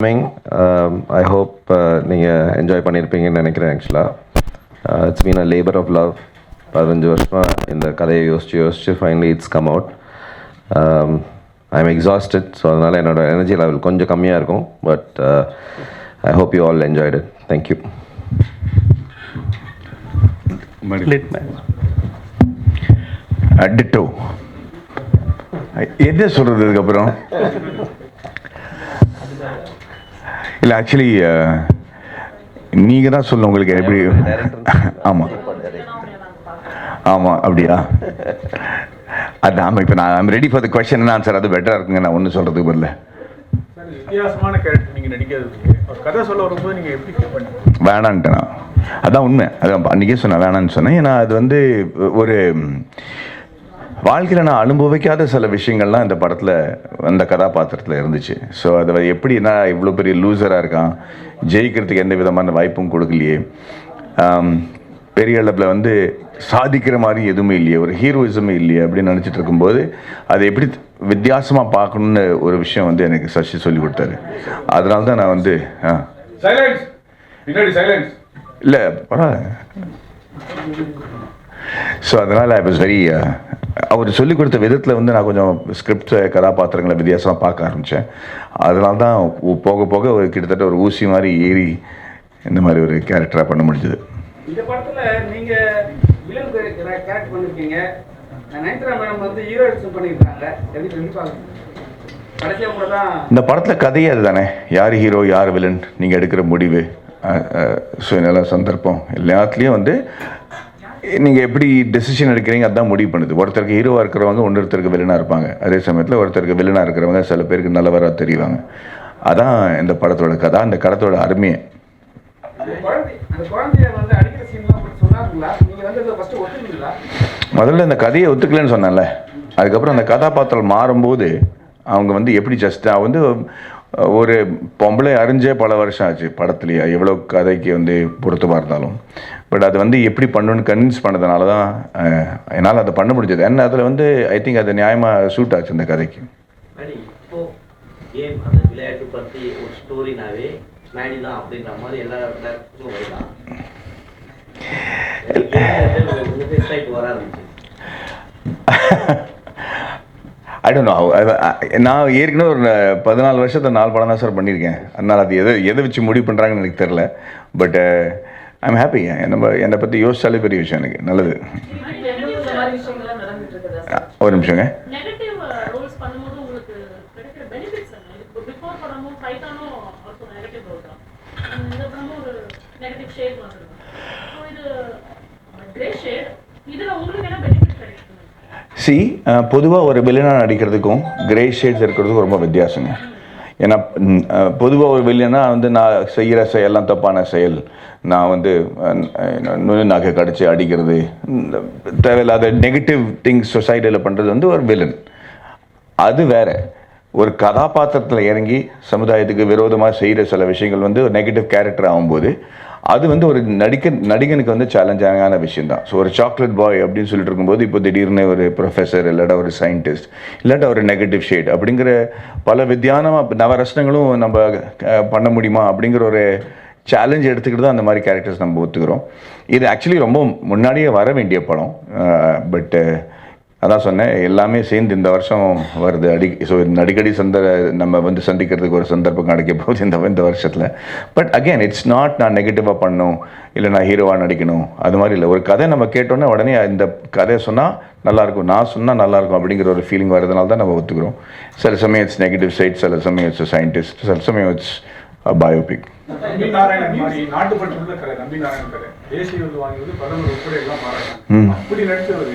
Coming I hope நீங்கள் enjoy பண்ணியிருப்பீங்கன்னு நினைக்கிறேன் ஆக்சுவலாக it's mean a labour of love பதினஞ்சு வருஷமாக இந்த கதையை யோசிச்சு யோசிச்சு finally it's come out I am exhausted so அதனால் என்னோட எனர்ஜி லெவல் கொஞ்சம் கம்மியாக இருக்கும் but I hope you all enjoyed thank you ditto என்ன சொல்றது அதுக்கப்புறம் இல்லை ஆக்சுவலி நீங்கள் தான் சொல்ல உங்களுக்கு எப்படி ஆமாம் ஆமாம் அப்படியா? அது ஆமாம் இப்போ நான் I'm ready for the question answer அது பெட்டராக இருக்குங்க நான் ஒன்றும் சொல்கிறதுக்கு பதில்ல சார், வித்தியாசமான கேரக்டர் நீங்க நடிக்கிறதுக்கு ஒரு கதை சொல்ல வரும்போது நீங்க எப்படி நான். அதான் உண்மை. அதான் அன்றைக்கே சொன்னேன் வேணான்னு சொன்னேன். ஏன்னா அது வந்து ஒரு வாழ்க்கையில் நான் அனுபவிக்காத சில விஷயங்கள்லாம் இந்த படத்தில் அந்த கதாபாத்திரத்தில் இருந்துச்சு. ஸோ அதை எப்படின்னா இவ்வளோ பெரிய லூசராக இருக்கான். ஜெயிக்கிறதுக்கு எந்த விதமான வாய்ப்பும் கொடுக்கலையே. பெரிய அளவில் வந்து சாதிக்கிற மாதிரி எதுவுமே இல்லையே. ஒரு ஹீரோயிசமே இல்லையே அப்படின்னு நினச்சிட்டு இருக்கும்போது அதை எப்படி வித்தியாசமாக பார்க்கணுன்னு ஒரு விஷயம் வந்து எனக்கு சசி சொல்லி கொடுத்தாரு. அதனால தான் நான் வந்து ஆ. இல்லை பரவாயில்ல. ஸோ அதனால் ஐ வாஸ் வெரி அவர் சொல்லிக் கொடுத்த விதத்தில் வந்து நான் கொஞ்சம் ஸ்கிரிப்ட் கதாபாத்திரங்களை வித்தியாசமாக பார்க்க ஆரம்பித்தேன் அதனால தான் போக போக ஒரு கிட்டத்தட்ட ஒரு ஊசி மாதிரி ஏறி இந்த மாதிரி ஒரு கேரக்டராக பண்ண முடிஞ்சது. இந்த படத்துல நீங்க வில்லன் கேரக்டர் பண்ணிருக்கீங்க. நயன்தாரா மேடம் வந்து ஹீரோயிசம் பண்ணிருக்காங்க எப்படி கண்டிப்பாக கடைசியா கூட தான் இந்த படத்தில் கதையே அதுதானே. யார் ஹீரோ யார் வில்லன் நீங்கள் எடுக்கிற முடிவு. அஹ், சுயநல சந்தர்ப்பம். எல்லாத்துலேயும் வந்து நீங்கள் எப்படி டெசிஷன் எடுக்கிறீங்க? அதான் முடிவு பண்ணுது. ஒருத்தருக்கு ஹீரோவாக இருக்கிறவங்க இன்னொருத்தருக்கு வில்லனாக இருப்பாங்க. அதே சமயத்தில் ஒருத்தருக்கு வில்லனாக இருக்கிறவங்க சில பேருக்கு நல்லவராக தெரிவாங்க. அதான் இந்த படத்தோட கதை. அந்த படத்தோட அருமையை. முதல்ல இந்த கதையை ஒத்துக்கலன்னு சொன்னேன்ல. அதுக்கப்புறம் அந்த கதாபாத்திரம் மாறும்போது அவங்க வந்து எப்படி ஜஸ்ட் வந்து ஒரு பொம்பளை அறிஞ்சே பல வருஷம் ஆச்சு படத்துலேயே. எவ்வளோ கதைக்கு வந்து பொருத்தமாக இருந்தாலும். பட் அது வந்து எப்படி பண்ணணும்னு கன்வின்ஸ் பண்ணதுனால தான் என்னால் அதை பண்ண முடிஞ்சது. ஏன்னா அதில் வந்து ஐ திங்க் அது நியாயமாக சூட் ஆச்சு இந்த கதைக்கு. கேம் அந்த விளையாட்டு பற்றி ஒரு ஸ்டோரினாவே மேடி தான் அப்படின்ற மாதிரி எல்லா டேரக்டரும் வரலாம் எக்ஸைட் வர ஆரம்பிச்சு ஐ டோன்ட் நோ நான் ஏற்கனவே ஒரு பதினாலு வருஷத்தை நாலு படம் தான் சார் பண்ணியிருக்கேன். அதனால் அது எதை எதை வச்சு முடிவு பண்ணுறாங்கன்னு எனக்கு தெரில ஐம் ஹாப்பி நம்ம என்னை பற்றி யோசிச்சாலே பெரிய விஷயம் எனக்கு. நல்லது. ஒரு நிமிஷங்க. சி பொதுவாக ஒரு வில்லனாக நடிக்கிறதுக்கும் கிரே ஷேட்ஸ் இருக்கிறதுக்கும் ரொம்ப வித்தியாசங்க. ஏன்னா பொதுவாக ஒரு வில்லன்னா வந்து நான் செய்கிற செயல்லாம் தப்பான செயல். நான் வந்து நுண்ணு நகை கடிச்சு அடிக்கிறது. தேவையில்லாத நெகட்டிவ் திங்ஸ் சொசைட்டியில் பண்ணுறது வந்து ஒரு வில்லன் அது வேற. ஒரு கதாபாத்திரத்தில் இறங்கி சமுதாயத்துக்கு விரோதமாக செய்கிற சில விஷயங்கள் வந்து ஒரு நெகட்டிவ் கேரக்டர் ஆகும்போது அது வந்து ஒரு நடிக்க நடிகனுக்கு வந்து சேலஞ்சான விஷயம் தான் ஸோ ஒரு சாக்லேட் பாய் அப்படின்னு சொல்லிட்டு இருக்கும்போது இப்போ திடீர்னு ஒரு ப்ரொஃபஸர் இல்லாட்டா ஒரு சயின்டிஸ்ட் இல்லாட்டா ஒரு நெகட்டிவ் ஷேட் அப்படிங்கிற பல வித்தியானமாக நவரசனங்களும் நம்ம பண்ண முடியுமா அப்படிங்கிற ஒரு சேலஞ்ச் எடுத்துக்கிட்டு தான் அந்த மாதிரி கேரக்டர்ஸ் நம்ம ஒத்துக்கிறோம். இது ஆக்சுவலி ரொம்ப முன்னாடியே வர வேண்டிய படம். பட்டு அதான் சொன்னேன் எல்லாமே சேர்ந்து இந்த வருஷம் வருது. அடி ஸோ இந்த அடிக்கடி சந்த நம்ம வந்து சந்திக்கிறதுக்கு ஒரு சந்தர்ப்பம் கிடைக்க போகுது இந்த இந்த வருஷத்தில். பட் அகைன் இட்ஸ் நாட் நான் நெகட்டிவாக பண்ணணும் இல்லை நான் ஹீரோவாக நடிக்கணும் அது மாதிரி இல்லை. ஒரு கதை நம்ம கேட்டோன்னே உடனே இந்த கதையை சொன்னால் நல்லாயிருக்கும் நான் சொன்னால் நல்லாயிருக்கும் அப்படிங்கிற ஒரு ஃபீலிங் வரதுனால தான் நம்ம ஒத்துக்கிறோம். சில சமயம் இட்ஸ் நெகட்டிவ் சைட் சில சமயம் இட்ஸ் சயின்டிஸ்ட் சில சமயம் இட்ஸ் பயோபிக் கதை தேசிய விருது வாங்கியது பிரதமர் உட்பட எல்லாம் பாராட்டாங்க அப்படி நடிச்சவரு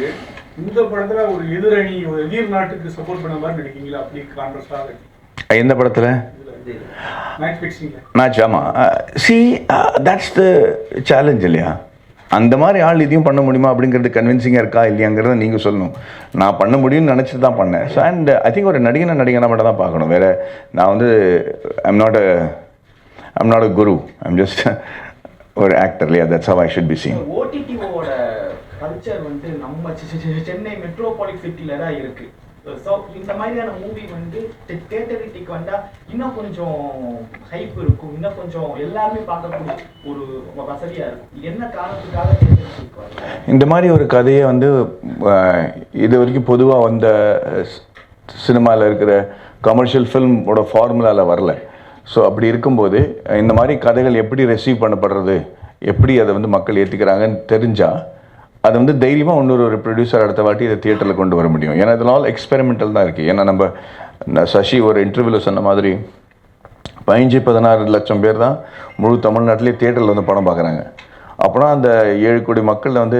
இந்த படத்துல ஒரு எதிரணி ஒரு எதிர் நாட்டுக்கு சப்போர்ட் பண்ண மாதிரி நடிக்கீங்களா அப்படி கான்ட்ரஸ்டா இருக்கு எந்த படத்தில் மேட்ச் ஆமாம் சி தட்ஸ் த சேலஞ்ச் இல்லையா அந்த மாதிரி ஆள் இதையும் பண்ண முடியுமா அப்படிங்கிறது கன்வின்சிங்காக இருக்கா இல்லையாங்கிறத நீங்கள் சொல்லணும் நான் பண்ண முடியும்னு நினச்சிட்டு தான் பண்ணேன் ஸோ அண்ட் ஐ திங்க் ஒரு நடிகனை நடிகனை மட்டும் தான் பார்க்கணும் வேறு நான் வந்து I'm not I'm not a guru I'm just ஒரு ஆக்டர் இல்லையா that's how I should be seen ஓடிடிஓட culture வந்து நம்ம சென்னை மெட்ரோபாலிட் சிட்டில தான் இருக்கு. ஸோ இந்த மாதிரியான மூவி வந்து தேட்டரிட்டிக்கு வந்தா இன்னும் கொஞ்சம் ஹைப் இருக்கும். இன்னும் கொஞ்சம் எல்லாருமே பார்க்கக்கூடிய ஒரு வசதியா இருக்கும். என்ன காரணத்துக்காக தேட்டரிட்டிக்கு இந்த மாதிரி ஒரு கதையை வந்து இது வரைக்கும் பொதுவாக வந்த சினிமாவில் இருக்கிற கமர்ஷியல் ஃபில்மோட ஃபார்முலாவில் வரல. ஸோ அப்படி இருக்கும்போது இந்த மாதிரி கதைகள் எப்படி ரெசீவ் பண்ணப்படுறது? எப்படி அதை வந்து மக்கள் ஏற்றுக்கிறாங்கன்னு தெரிஞ்சால் அது வந்து தைரியமாக இன்னொரு ஒரு ப்ரொடியூசர் அடுத்த வாட்டி இதை தியேட்டரில் கொண்டு வர முடியும். ஏன்னா இதெல்லாம் ஆல் எக்ஸ்பெரிமெண்டல் தான் இருக்குது ஏன்னா நம்ம சசி ஒரு இன்டர்வியூவில் சொன்ன மாதிரி பதினஞ்சு பதினாறு லட்சம் பேர் தான் முழு தமிழ்நாட்டிலே தியேட்டரில் வந்து படம் பார்க்குறாங்க. அப்போனா அந்த ஏழு கோடி மக்களில் வந்து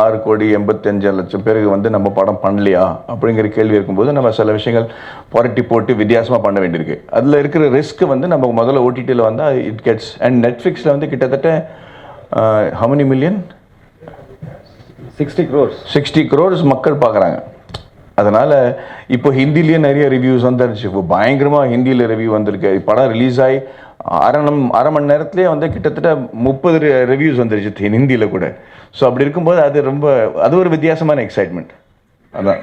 ஆறு கோடி எண்பத்தஞ்சு லட்சம் பேருக்கு வந்து நம்ம படம் பண்ணலையா? அப்படிங்கிற கேள்வி இருக்கும்போது நம்ம சில விஷயங்கள் புரட்டி போட்டு வித்தியாசமாக பண்ண வேண்டியிருக்கு. அதில் இருக்கிற ரிஸ்க் வந்து நம்ம முதல்ல ஓடிடியில் வந்தால் இட் கெட்ஸ் அண்ட் நெட்ஃப்ளிக்ஸில் வந்து கிட்டத்தட்ட ஹமனி million sixty crores sixty crores மக்கள் பார்க்குறாங்க. அதனால் இப்போ ஹிந்திலேயே நிறைய ரிவ்யூஸ் வந்துருச்சு. இப்போ பயங்கரமாக ஹிந்தியில் ரிவ்யூ வந்திருக்கு. படம் ரிலீஸ் ஆகி அரை நம் அரை மணி நேரத்துலேயே வந்து கிட்டத்தட்ட முப்பது ரிவ்யூஸ் வந்துருச்சு. ஹிந்தியில் கூட. ஸோ அப்படி இருக்கும்போது அது ரொம்ப அது ஒரு வித்தியாசமான எக்ஸைட்மெண்ட் அதான்.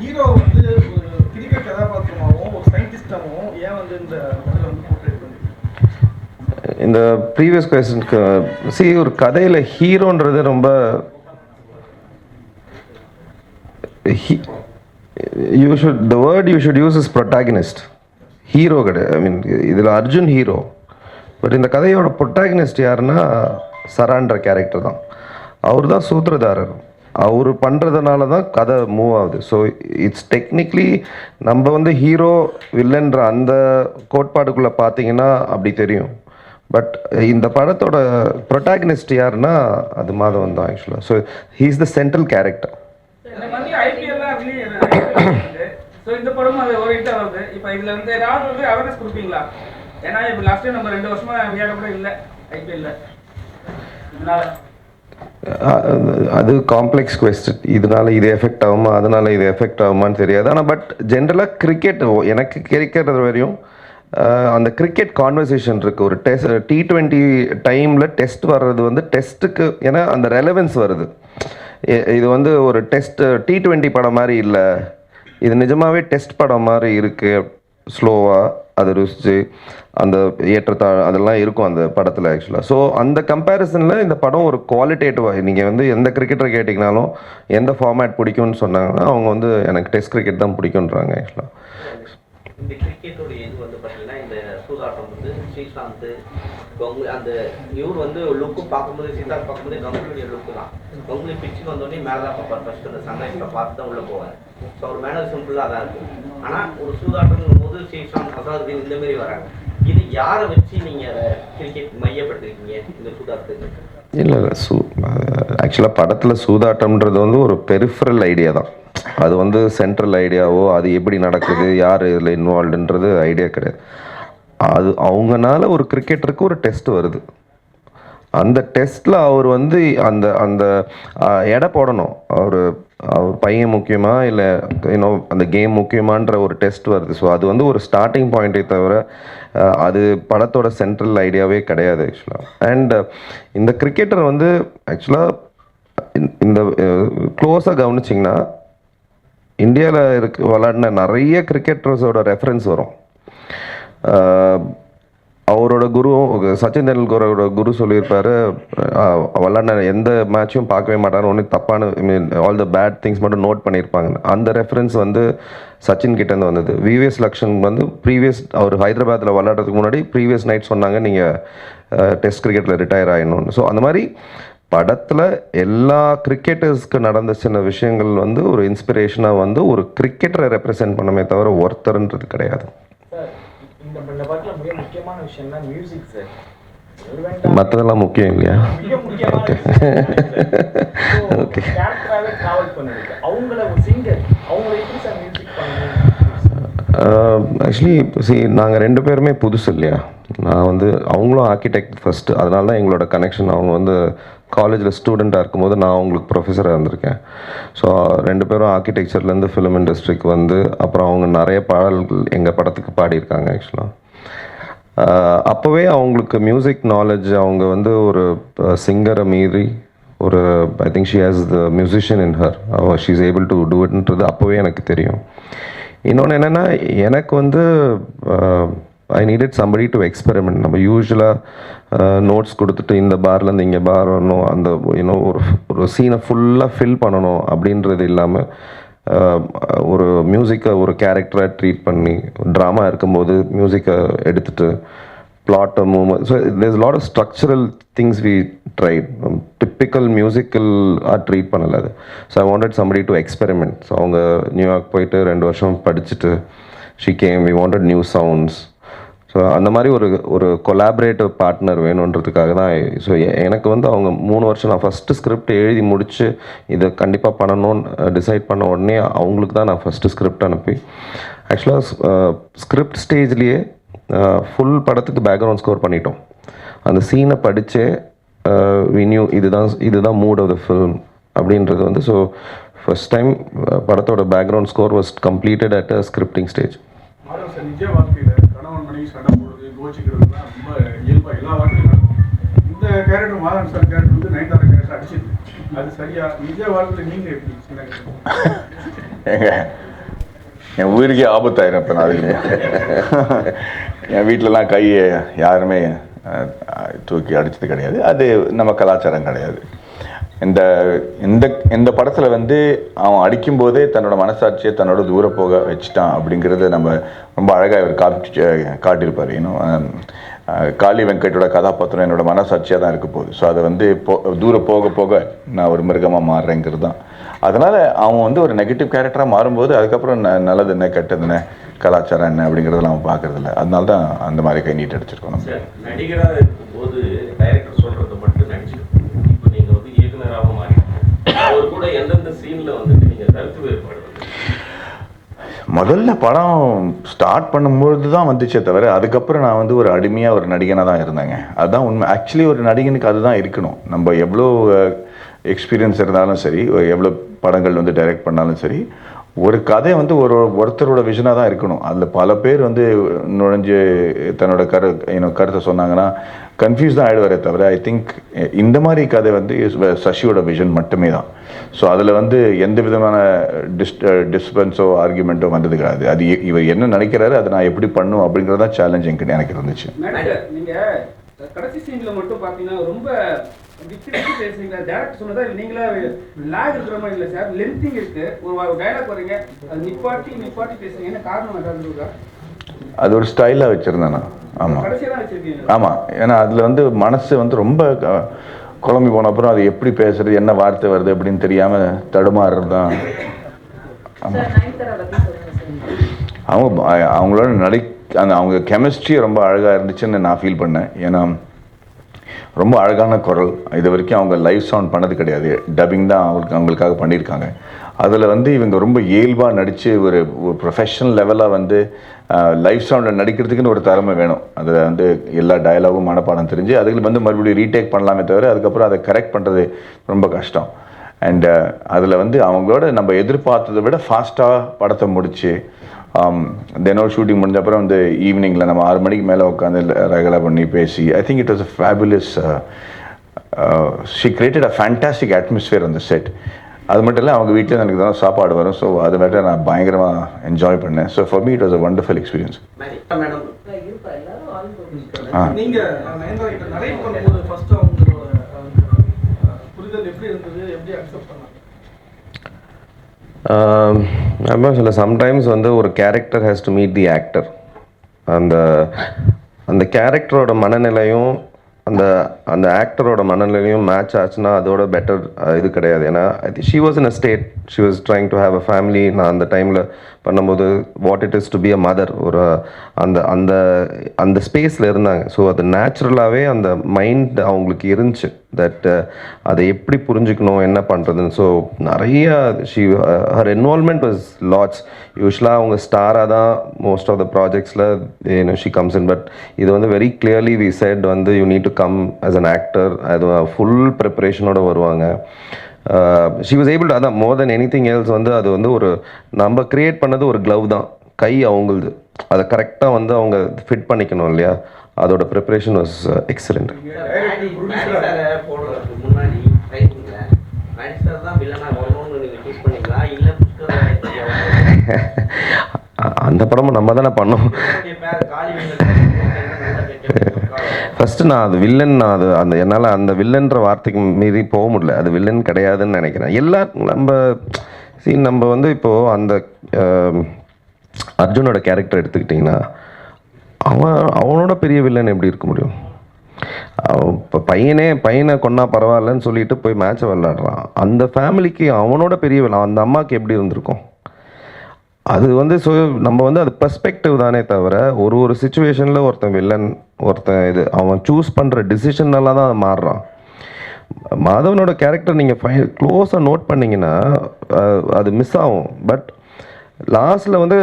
ஹீரோ வந்து ஒரு கிரிக்கெட் கதாபாத்திரமாகவும் ஒரு சயின்டிஸ்டாகவும் ஏன் வந்து இந்த படத்தில் வந்து போர்ட்ரேட் பண்ணி இந்த ப்ரீவியஸ் கொஸ்டினுக்கு சி ஒரு கதையில் ஹீரோன்றது ரொம்ப you should the word you should use is protagonist hero கிடையாது ஐ மீன் இதில் அர்ஜுன் ஹீரோ பட் இந்த கதையோட ப்ரொட்டாகனிஸ்ட் யாருன்னா சரான்ற கேரக்டர் தான். அவர் தான் சூத்திரதாரர். அவர் பண்ணுறதுனால தான் கதை மூவ் ஆகுது. ஸோ இட்ஸ் டெக்னிக்கலி நம்ம வந்து ஹீரோ வில்லன்ற அந்த கோட்பாடுக்குள்ளே பார்த்தீங்கன்னா அப்படி தெரியும். பட் இந்த படத்தோட ப்ரொட்டாகனிஸ்ட் யாருன்னா அது மாதவன் தான் ஆக்சுவலாக so he's the central character இந்த படமும் அது ஒரு ஹிட் வருது இப்போ இதுல வந்து ஏதாவது வந்து அவேர்னஸ் கொடுப்பீங்களா? ஏன்னா இப்போ லாஸ்ட் டைம் நம்ம ரெண்டு வருஷமா விளையாட கூட இல்லை ஐபிஎல்ல இதனால. அது காம்ப்ளெக்ஸ் கொஸ்டின் இதனால இது எஃபெக்ட் ஆகுமா? அதனால இது எஃபெக்ட் ஆகுமான்னு தெரியாது. ஆனால் பட் ஜென்ரலாக கிரிக்கெட் எனக்கு கிடைக்கிறது வரையும் அந்த கிரிக்கெட் கான்வர்சேஷன் இருக்குது ஒரு டெஸ்ட் டி ட்வெண்ட்டி டைமில் டெஸ்ட் வர்றது வந்து டெஸ்ட்டுக்கு ஏன்னா அந்த ரெலவென்ஸ் வருது. இது வந்து ஒரு டெஸ்ட் டி ட்வெண்ட்டி படம் மாதிரி இல்லை. இது நிஜமாவே டெஸ்ட் படம் மாதிரி இருக்குது ஸ்லோவாக அதை ருசிச்சு அந்த ஏற்றத்தா அதெல்லாம் இருக்கும் அந்த படத்தில் ஆக்சுவலாக ஸோ அந்த கம்பேரிசனில் இந்த படம் ஒரு குவாலிட்டேட்டிவாக நீங்கள் வந்து எந்த கிரிக்கெட்டரை கேட்டிங்கனாலும் எந்த ஃபார்மேட் பிடிக்கும்னு சொன்னாங்கன்னா அவங்க வந்து எனக்கு டெஸ்ட் கிரிக்கெட் தான் பிடிக்குன்றாங்க ஆக்சுவலாக இந்த கிரிக்கெட்டுடைய இது வந்து பார்த்தீங்கன்னா இந்த சூதாட்டம் வந்து ஸ்ரீசாந்த் கங்குலி அந்த இவர் வந்து லுக்கு பார்க்கும்போது சித்தார்த் பார்க்கும்போது கங்குலியுடைய லுக்கு தான். கங்குலி பிச்சுக்கு வந்தோடனே மேலே தான் பார்ப்பார். ஃபர்ஸ்ட் அந்த சன்ரைஸில் பார்த்து தான் உள்ளே போவார். ஸோ அவர் மேனர் சிம்பிளாக தான் இருக்கும் ஆனால் ஒரு சூதாட்டம் போது ஸ்ரீசாந்த் அசாதுதீன் இந்த மாதிரி வராங்க. இது யாரை வச்சு நீங்கள் கிரிக்கெட் மையப்படுத்திருக்கீங்க இந்த சூதாட்டத்துக்கு? இல்லை இல்லை சூ ஆக்சுவலாக படத்தில் சூதாட்டம்ன்றது வந்து ஒரு பெரிஃபரல் ஐடியா தான். அது வந்து சென்ட்ரல் ஐடியாவோ அது எப்படி நடக்குது யார் இதில் இன்வால்வ்டுன்றது ஐடியா கிடையாது. அது அவங்கனால ஒரு கிரிக்கெட்டருக்கு ஒரு டெஸ்ட் வருது. அந்த டெஸ்ட்டில் அவர் வந்து அந்த அந்த எடை போடணும். அவர் அவர் பையன் முக்கியமா இல்லை இன்னும் அந்த கேம் முக்கியமான்ற ஒரு டெஸ்ட் வருது. ஸோ அது வந்து ஒரு ஸ்டார்டிங் பாயிண்ட்டே தவிர அது படத்தோட சென்ட்ரல் ஐடியாவே கிடையாது ஆக்சுவலாக அண்ட் இந்த கிரிக்கெட்டர் வந்து ஆக்சுவலாக இந்த க்ளோஸாக கவனிச்சிங்கன்னா இந்தியாவில் இருக்கு விளாடின நிறைய கிரிக்கெட்டர்ஸோட ரெஃபரன்ஸ் வரும். அவரோட குரு சச்சின் தெண்டுல்கரோட குரு சொல்லியிருப்பாரு விளாடின எந்த மேட்சும் பார்க்கவே மாட்டாரு ஒன்றும் தப்பான I mean all the bad things மட்டும் நோட் பண்ணியிருப்பாங்க அந்த ரெஃபரன்ஸ் வந்து சச்சின் கிட்டேருந்து வந்தது. விவிஎஸ் லக்ஷன் வந்து ப்ரீவியஸ் அவர் ஹைதராபாத்தில் விளாட்றதுக்கு முன்னாடி ப்ரீவியஸ் நைட் சொன்னாங்க நீங்கள் டெஸ்ட் கிரிக்கெட்டில் ரிட்டையர் ஆகிடணும்னு ஸோ அந்த மாதிரி படத்தில் எல்லா கிரிக்கெட்டர்ஸ்க்கு நடந்த சின்ன விஷயங்கள் வந்து ஒரு இன்ஸ்பிரேஷனாக வந்து ஒரு கிரிக்கெட்டரை ரெப்ரசென்ட் பண்ணமே தவிர ஒருத்தர்ன்றது கிடையாது. மற்றதெல்லாம் முக்கியம் இல்லையா? சார். மியூசிக் பண்ணணும்? ஆக்சுவலி சி நாங்கள் ரெண்டு பேருமே புதுசு இல்லையா? நான் வந்து அவங்களும் ஆர்கிடெக்ட் ஃபஸ்ட்டு அதனால தான் எங்களோட கனெக்ஷன் அவங்க வந்து காலேஜில் ஸ்டூடெண்ட்டாக இருக்கும்போது நான் அவங்களுக்கு ப்ரொஃபஸராக இருந்திருக்கேன். ஸோ ரெண்டு பேரும் ஆர்கிடெக்சர்லேருந்து ஃபிலிம் இண்டஸ்ட்ரிக்கு வந்து அப்புறம் அவங்க நிறைய பாடல்கள் எங்கள் படத்துக்கு பாடியிருக்காங்க ஆக்சுவலாக அப்போவே அவங்களுக்கு மியூசிக் நாலேஜ் அவங்க வந்து ஒரு சிங்கரை மீறி ஒரு I think she has the musician in her she is able to do இட்ன்றது அப்போவே எனக்கு தெரியும். இன்னொன்று என்னென்னா எனக்கு வந்து I needed somebody to experiment நம்ம யூஸ்வலாக நோட்ஸ் கொடுத்துட்டு இந்த பார்லேருந்து இங்கே பார் வரணும். அந்த இன்னும் ஒரு ஒரு சீனை ஃபுல்லாக ஃபில் பண்ணணும் அப்படின்றது இல்லாமல் ஒரு மியூசிக்கை ஒரு கேரக்டராக ட்ரீட் பண்ணி ட்ராமா இருக்கும்போது மியூசிக்கை எடுத்துட்டு flat moment so there's lot of structural things we tried typical musical ah treat பண்ணலை அது. So I wanted somebody to experiment so அவங்க நியூயார்க் போயிட்டு ரெண்டு வருஷம் படிச்சுட்டு she came we wanted new sounds so அந்த மாதிரி ஒரு ஒரு கொலாபரேட்டிவ் பார்ட்னர் வேணுன்றதுக்காக தான் ஸோ எனக்கு வந்து அவங்க மூணு வருஷம் நான் ஃபஸ்ட்டு ஸ்கிரிப்ட் எழுதி முடித்து இதை கண்டிப்பாக பண்ணணும்னு டிசைட் பண்ண உடனே அவங்களுக்கு தான் நான் ஃபஸ்ட்டு ஸ்கிரிப்ட் அனுப்பி. ஆக்சுவலாக ஸ்கிரிப்ட் ஸ்டேஜ்லேயே ஃபுல் படத்துக்கு பேக்ரவுண்ட் ஸ்கோர் பண்ணிட்டோம். அந்த சீனை படித்தே வினியூ இதுதான் இதுதான் மூட் ஆஃப் த ஃபில்ம் அப்படின்றது வந்து ஸோ ஃபஸ்ட் டைம் படத்தோட background score was completed at a scripting stage Madhavan sir character வந்து நயன்தாரா கேரக்டர் அடிச்சிருக்கு. அது சரியா? நிஜ வாழ்க்கையில் நீங்க எப்படி ஏங்க என் உயிருக்கே ஆபத்தாயிரும் இப்போ நான் அதுக்கு என் வீட்டிலலாம் கையை யாருமே தூக்கி அடித்தது கிடையாது. அது நம்ம கலாச்சாரம் கிடையாது. இந்த இந்த இந்த படத்தில் வந்து அவன் அடிக்கும்போதே தன்னோட மனசாட்சியை தன்னோட தூர போக வச்சுட்டான் அப்படிங்கிறத நம்ம ரொம்ப அழகாக இவர் காட்டி காட்டியிருப்பார். இன்னும் காளி வெங்கட்டோட கதாபாத்திரம் என்னோட மனசாட்சியாக தான் இருக்க போகுது. ஸோ அதை வந்து போ தூரம் போக போக நான் ஒரு மிருகமாக மாறுறேங்கிறது தான். அதனால் அவன் வந்து ஒரு நெகட்டிவ் கேரக்டராக மாறும்போது அதுக்கப்புறம் ந நல்லது என்ன கெட்டது என்ன கலாச்சாரம் என்ன அப்படிங்கிறதெல்லாம் அவன் பார்க்கறதில்ல. அதனால தான் அந்த மாதிரி கை நீட்டு அடிச்சிருக்கோம் நம்ம நடிகராக இருக்கும்போது டைரக்டர் முதல்ல படம் ஸ்டார்ட் பண்ணும்பொழுது தான் வந்துச்சே தவிர அதுக்கப்புறம் நான் வந்து ஒரு அடிமையாக ஒரு நடிகனாக தான் இருந்தேங்க. அதுதான் உண்மை. ஆக்சுவலி ஒரு நடிகனுக்கு அதுதான் இருக்கணும். நம்ம எவ்வளோ எக்ஸ்பீரியன்ஸ் இருந்தாலும் சரி எவ்வளோ படங்கள் வந்து டைரக்ட் பண்ணாலும் சரி ஒரு கதை வந்து ஒரு ஒருத்தரோட விஷனாக தான் இருக்கணும். அதில் பல பேர் வந்து நுழைஞ்சு தன்னோட கரு கருத்தை சொன்னாங்கன்னா கன்ஃபியூஸ் தான் ஆகிடுவாரே தவிர ஐ திங்க் இந்த மாதிரி கதை வந்து சசியோட விஷன் மட்டுமே தான். ஸோ அதில் வந்து எந்த விதமான டிஸ் டிஸ்பென்ஸோ ஆர்குமெண்ட்டோ வந்தது கிடையாது. அது இவர் என்ன நினைக்கிறாரு அதை நான் எப்படி பண்ணும் அப்படிங்கிறது தான் சேலஞ்ச் எனக்கு எனக்கு இருந்துச்சு. கடைசி சீன்ல மட்டும் பாத்தீங்கன்னா ரொம்ப விட்டு விட்டு பேசுறீங்க டேரக்ட் சொன்னதா இல்ல நீங்களா லேக் இருக்கிற மாதிரி இல்ல சார் லென்த்திங் இருக்கு. ஒரு டைலாக் வரீங்க அது நிப்பாட்டி நிப்பாட்டி பேசுறீங்க என்ன காரணம் ஏதாவது இருக்கா? அது ஒரு ஸ்டைலாக வச்சுருந்தேன் நான். ஆமாம் ஆமாம் ஏன்னா அதில் வந்து மனசு வந்து ரொம்ப குழம்பி போன அப்புறம் அது எப்படி பேசுறது என்ன வார்த்தை வருது அப்படின்னு தெரியாமல் தடுமாறுறது தான் அவங்க அவங்களோட நடி அந்த அவங்க கெமிஸ்ட்ரி ரொம்ப அழகாக இருந்துச்சுன்னு நான் ஃபீல் பண்ணேன். ஏன்னா ரொம்ப அழகான குரல். இது வரைக்கும் அவங்க லைவ் சவுண்ட் பண்ணது கிடையாது. டப்பிங் தான் அவங்களுக்கு அவங்களுக்காக பண்ணியிருக்காங்க. அதில் வந்து இவங்க ரொம்ப இயல்பாக நடித்து ஒரு ப்ரொஃபஷனல் லெவலாக வந்து லைஃப் ஸ்டைலில் நடிக்கிறதுக்குன்னு ஒரு திறமை வேணும். அதில் வந்து எல்லா டயலாகும் மனப்பாடம் தெரிஞ்சு அதுக்கு வந்து மறுபடியும் ரீடேக் பண்ணலாமே தவிர அதுக்கப்புறம் அதை கரெக்ட் பண்ணுறது ரொம்ப கஷ்டம். அண்டு அதில் வந்து அவங்களோட நம்ம எதிர்பார்த்ததை விட ஃபாஸ்ட்டாக படத்தை முடித்து தினம் ஷூட்டிங் முடிஞ்ச அப்புறம் வந்து ஈவினிங்கில் நம்ம ஆறு மணிக்கு மேலே உட்காந்து ரெகுலர் பண்ணி பேசி I think it was a fabulous she created a fantastic atmosphere அந்த செட் அது மட்டும் இல்லை அவங்க வீட்டில் எனக்கு தான் சாப்பாடு வரும். ஸோ அது மட்டும் நான் பயங்கரமாக என்ஜாய் பண்ணேன். So for me it was a wonderful experience madam இருப்பா எல்லாரும் ஆல் ஆ. நீங்க நயன்தாரா கிட்ட நிறைய பண்ணும்போது ஃபர்ஸ்ட் அவங்களோட அஹ், புரிதல் எப்படி இருந்தது? எப்படி அக்செப்ட் பண்ணாங்க? அதான் சொல்ல சம்டைம்ஸ் வந்து ஒரு character has to meet the actor அந்த அந்த கேரக்டரோட மனநிலையும் அந்த அந்த ஆக்டரோட மனநிலையும் மேட்ச் ஆச்சுன்னா அதோட பெட்டர் இது கிடையாது. ஏன்னா she was in a state she was trying to have a family நான் அந்த டைமில் பண்ணும்போது what it is to be a mother ஒரு அந்த அந்த அந்த ஸ்பேஸில் இருந்தாங்க. ஸோ அது நேச்சுரலாகவே அந்த மைண்ட் அவங்களுக்கு இருந்துச்சு. தட் uh, அதை எப்படி புரிஞ்சுக்கணும் என்ன பண்ணுறதுன்னு ஸோ நிறைய she her involvement was lots யூஸ்வலாக அவங்க ஸ்டாராக தான் மோஸ்ட் ஆஃப் த ப்ராஜெக்ட்ஸில் ஏன்னோ ஷி கம்ஸ் இன் பட் இது வந்து வெரி கிளியர்லி வி செட் வந்து you need to come as an actor அது ஃபுல் ப்ரிப்பரேஷனோட வருவாங்க. ஷி வாஸ் ஏபிள் அதான் மோர் தென் எனி திங் எல்ஸ் வந்து அது வந்து ஒரு நம்ம கிரியேட் பண்ணது ஒரு க்ளவ் தான். கை அவங்களுது. அதை கரெக்டாக வந்து அவங்க ஃபிட் பண்ணிக்கணும் இல்லையா? அதோட ப்ரிப்பரேஷன் வாஸ் எக்ஸலண்ட் அந்த படமும் நம்ம தானே பண்ணோம். ஃபஸ்ட்டு நான் அது வில்லன் நான் அது அந்த என்னால் அந்த வில்லன்ற வார்த்தைக்கு மீறி போக முடியல. அது வில்லன் கிடையாதுன்னு நினைக்கிறேன். எல்லா நம்ம சீன் நம்ம வந்து இப்போது அந்த um, அர்ஜுனோட கேரக்டர் எடுத்துக்கிட்டிங்கன்னா அவன் அவனோட பெரிய வில்லன் எப்படி இருக்க முடியும்? இப்போ பையனே பையனை கொன்னா பரவாயில்லன்னு சொல்லிட்டு போய் மேட்சை விளாடுறான் அந்த ஃபேமிலிக்கு அவனோட பெரிய வில்லன் அந்த அம்மாவுக்கு எப்படி இருந்திருக்கும்? அது வந்து ஸோ நம்ம வந்து அது பெர்ஸ்பெக்டிவ் தானே தவிர ஒரு ஒரு சுச்சுவேஷனில் ஒருத்தன் வில்லன் ஒருத்தன் இது அவன் சூஸ் பண்ணுற டிசிஷனால தான் அது மாறுறான். மாதவனோட கேரக்டர் நீங்கள் ஃபை க்ளோஸாக நோட் பண்ணிங்கன்னா அது மிஸ் ஆகும். பட் லாஸ்ட்டில் வந்து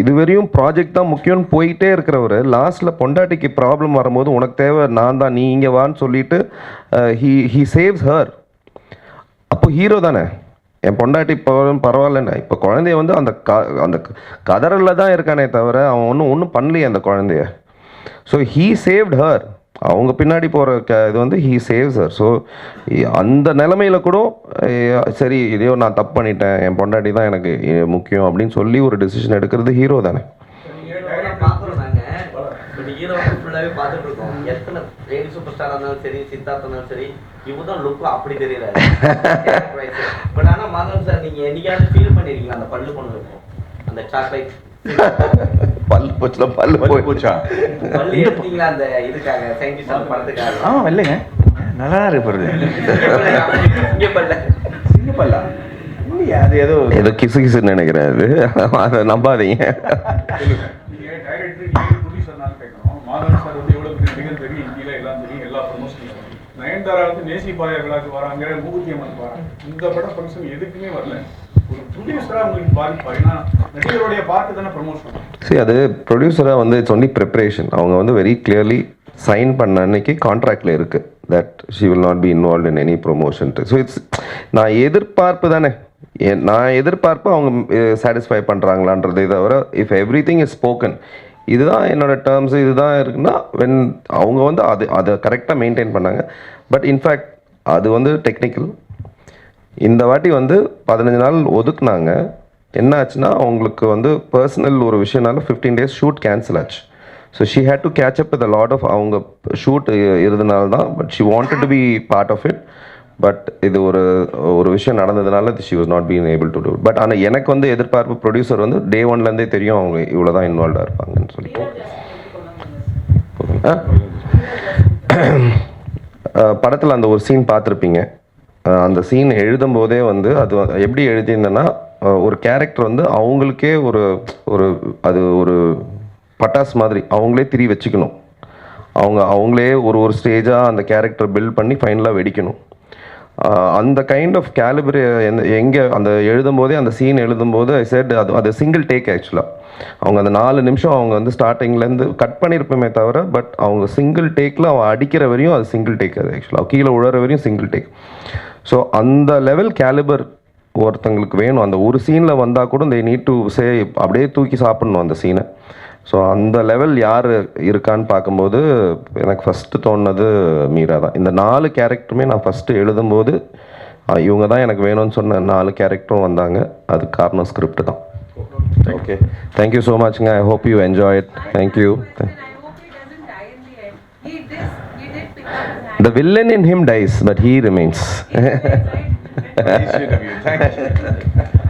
இதுவரையும் ப்ராஜெக்ட் தான் முக்கியம்னு போயிட்டே இருக்கிறவர் லாஸ்ட்டில் பொண்டாட்டிக்கு ப்ராப்ளம் வரும்போது உனக்கு தேவை நான் தான் நீ இங்கே வான்னு சொல்லிட்டு ஹீ ஹீ சேவ்ஸ் ஹர் அப்போ ஹீரோ தானே? என் பொண்டாட்டி இப்போ பரவாயில்லண்ணே. இப்போ குழந்தைய வந்து அந்த க அந்த கதறலில் தான் இருக்கானே தவிர அவன் ஒன்றும் ஒன்றும் பண்ணலையே அந்த குழந்தைய. ஸோ ஹீ சேவ்ட் ஹர் அவங்க பின்னாடி போகிற க இது வந்து ஹீ சேவ்ஸ் ஹர் ஸோ அந்த நிலமையில கூட சரி இதையோ நான் தப்பு பண்ணிட்டேன் என் பொண்டாட்டி தான் எனக்கு முக்கியம் அப்படின்னு சொல்லி ஒரு டெசிஷன் எடுக்கிறது ஹீரோ தானே. அந்த பல்லு அந்த சாக்லேட் பல் போச்சுல பல் போச்சா. ஆ இல்லைங்க நல்லா தான் இருக்கு அது ஏதோ ஏதோ கிசு கிசுன்னு நினைக்கிறேன் அது. அதை நம்பாதீங்க. நயன்தாரா வந்து நேசி பாயா விழாக்கு வராங்க மூகுத்தி அம்மன் வராங்க இந்த படம் ஃபங்க்ஷன் எதுக்குமே வரல. சரி அது ப்ரொடியூசராக வந்து இட்ஸ் ஒன்லி ப்ரிப்ரேஷன் அவங்க வந்து வெரி கிளியர்லி சைன் பண்ண அன்னைக்கு கான்ட்ராக்டில் இருக்குது that she will not be involve in any promotion so it's நான் எதிர்பார்ப்பு தானே. நான் எதிர்பார்ப்பு அவங்க சாட்டிஸ்ஃபை பண்ணுறாங்களான்றதை தவிர if everything is spoken இதுதான் என்னோட டேர்ம்ஸ் இதுதான் இருக்குன்னா வென் அவங்க வந்து அது அதை கரெக்டாக மெயின்டைன் பண்ணாங்க. பட் இன்ஃபேக்ட் அது வந்து டெக்னிக்கல் இந்த வாட்டி வந்து பதினஞ்சு நாள் ஒதுக்குனாங்க. என்ன ஆச்சுன்னா அவங்களுக்கு வந்து பர்சனல் ஒரு விஷயனால ஃபிஃப்டீன் டேஸ் ஷூட் கேன்சல் ஆச்சு. So she had to catch up with lot of அவங்க ஷூட் இருந்தனால தான் but she wanted to be part of it but இது ஒரு ஒரு விஷயம் நடந்ததுனால she was not been able to do but ஆனால் எனக்கு வந்து எதிர்பார்ப்பு ப்ரொடியூசர் வந்து டே ஒன்லேருந்தே தெரியும் அவங்க இவ்வளோ தான் இன்வால்வ்டாக இருப்பாங்கன்னு சொல்லிட்டு. ஆ? படத்தில் அந்த ஒரு சீன் பார்த்துருப்பீங்க. அந்த சீன் எழுதும்போதே வந்து அது எப்படி எழுதியிருந்தேன்னா ஒரு கேரக்டர் வந்து அவங்களுக்கே ஒரு ஒரு அது ஒரு பட்டாஸ் மாதிரி அவங்களே திரி வச்சுக்கணும். அவங்க அவங்களே ஒரு ஒரு ஸ்டேஜாக அந்த கேரக்டர் பில்ட் பண்ணி ஃபைனலாக வெடிக்கணும். அந்த கைண்ட் ஆஃப் கேலிபர் எங்கே அந்த எழுதும்போதே அந்த சீன் எழுதும்போது ஐ செட் அது அது சிங்கிள் டேக் ஆக்சுவலாக அவங்க அந்த நாலு நிமிஷம் அவங்க வந்து ஸ்டார்டிங்லேருந்து கட் பண்ணியிருப்போமே தவிர பட் அவங்க சிங்கிள் டேக்கில் அவன் அடிக்கிற வரையும் அது சிங்கிள் டேக் அது ஆக்சுவலாக கீழே உழற வரையும் சிங்கிள் டேக் ஸோ அந்த லெவல் கேலிபர் ஒருத்தங்களுக்கு வேணும். அந்த ஒரு சீனில் வந்தால் கூட தே நீட் டு சே அப்படியே தூக்கி சாப்பிடணும் அந்த சீனை ஸோ அந்த லெவல் யார் இருக்கான்னு பார்க்கும்போது எனக்கு ஃபஸ்ட்டு தோணுனது மீரா தான். இந்த நாலு கேரக்டருமே நான் ஃபஸ்ட்டு எழுதும்போது இவங்க தான் எனக்கு வேணும்னு சொன்ன நாலு கேரக்டரும் வந்தாங்க. அது காரணம் ஸ்கிரிப்ட் தான். Okay thank you so மச்ங்க I hope you enjoy it thank you The villain in him dies, but he remains.